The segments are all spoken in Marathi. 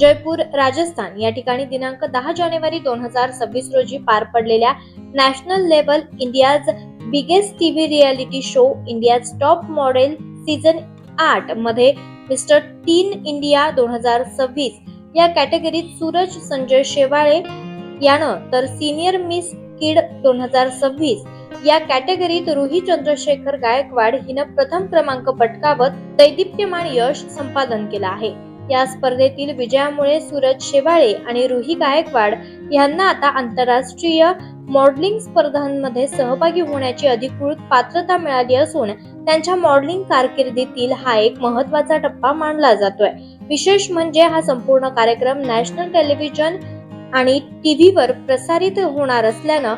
जयपूर राजस्थान या ठिकाणी दिनांक दहा जानेवारी दोन हजार सव्वीस रोजी पार पडलेल्या national level India's biggest TV reality show India's top model season आठमध्ये मिस्टर टीन इंडिया दोन हजार सव्वीस या कॅटेगरीत सूरज संजय शेवाळे यानं तर सिनियर मिस किड दोन हजार सव्वीस या कॅटेगरीत रुही चंद्रशेखर गायकवाड हिनं प्रथम क्रमांक पटकावत दैदिप्यमान यश संपादन केलं आहे. या स्पर्धेतील विजयामुळे सूरज शेवाळे आणि रुही गायकवाड यांना आता आंतरराष्ट्रीय मॉडेलिंग स्पर्धांमध्ये सहभागी होण्याची अधिकृत पात्रता मिळाली असून त्यांच्या मॉडेलिंग कारकिर्दीतील हा एक महत्त्वाचा टप्पा मानला जातोय. विशेष म्हणजे हा संपूर्ण कार्यक्रम नॅशनल टेलिव्हिजन आणि टीव्हीवर प्रसारित होणार असल्यानं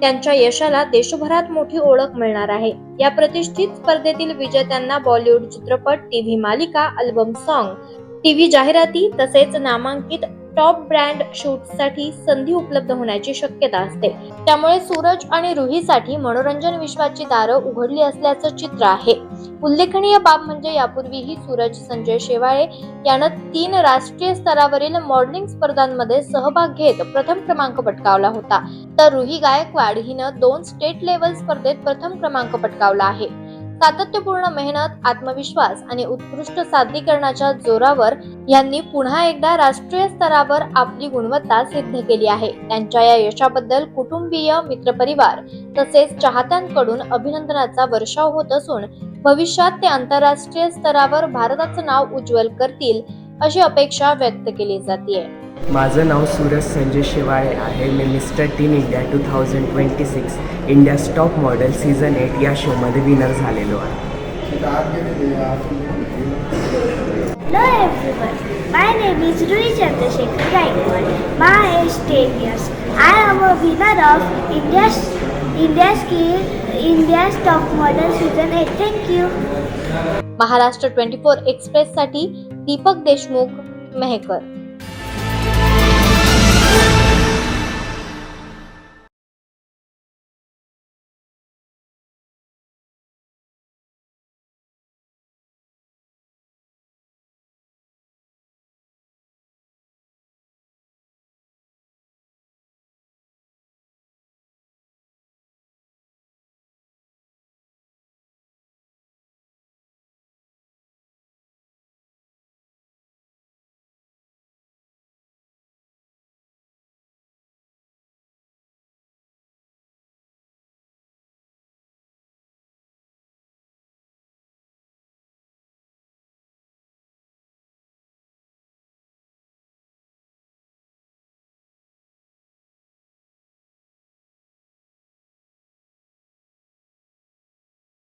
त्यांच्या यशाला देशभरात मोठी ओळख मिळणार आहे. या प्रतिष्ठित स्पर्धेतील विजेत्यांना बॉलिवूड चित्रपट टीव्ही मालिका अल्बम सॉन्ग टीव्ही जाहिराती तसेच नामांकित टॉप ब्रँड शूटसाठी संधी उपलब्ध होण्याची शक्यता असते. त्यामुळे सूरज आणि रुहीसाठी मनोरंजन विश्वाची दारं उघडली असल्याचं चित्र आहे. उल्लेखनीय बाब म्हणजे यापूर्वीही सूरज संजय शेवाळे यानं तीन राष्ट्रीय स्तरावरील मॉडेलिंग स्पर्धांमध्ये सहभाग घेत प्रथम क्रमांक पटकावला होता. तर रुही गायकवाड हिनं दोन स्टेट लेवल स्पर्धेत प्रथम क्रमांक पटकावला आहे. सातत्यपूर्ण मेहनत आत्मविश्वास आणि उत्कृष्ट सादरीकरणाच्या जोरावर यांनी पुन्हा एकदा राष्ट्रीय स्तरावर आपली गुणवत्ता सिद्ध केली आहे. त्यांच्या या यशाबद्दल कुटुंबीय मित्रपरिवार तसेच चाहत्यांकडून अभिनंदनाचा वर्षाव होत असून भविष्यात ते आंतरराष्ट्रीय स्तरावर भारताचं नाव उज्ज्वल करतील अशी अपेक्षा व्यक्त केली जाते माझं नाव सूरज संजय शिवाळे आहे. मी mister team India two thousand twenty six India stop model season eight या शोमध्ये विनर झालेलो आहे. Hello everyone my name is Rui Chandrashekhar Gaikwad my age ten years I am a winner of India India ski India stock model season eight thank you Maharashtra twenty four एक्सप्रेससाठी Deepak Deshmukh Mehkar.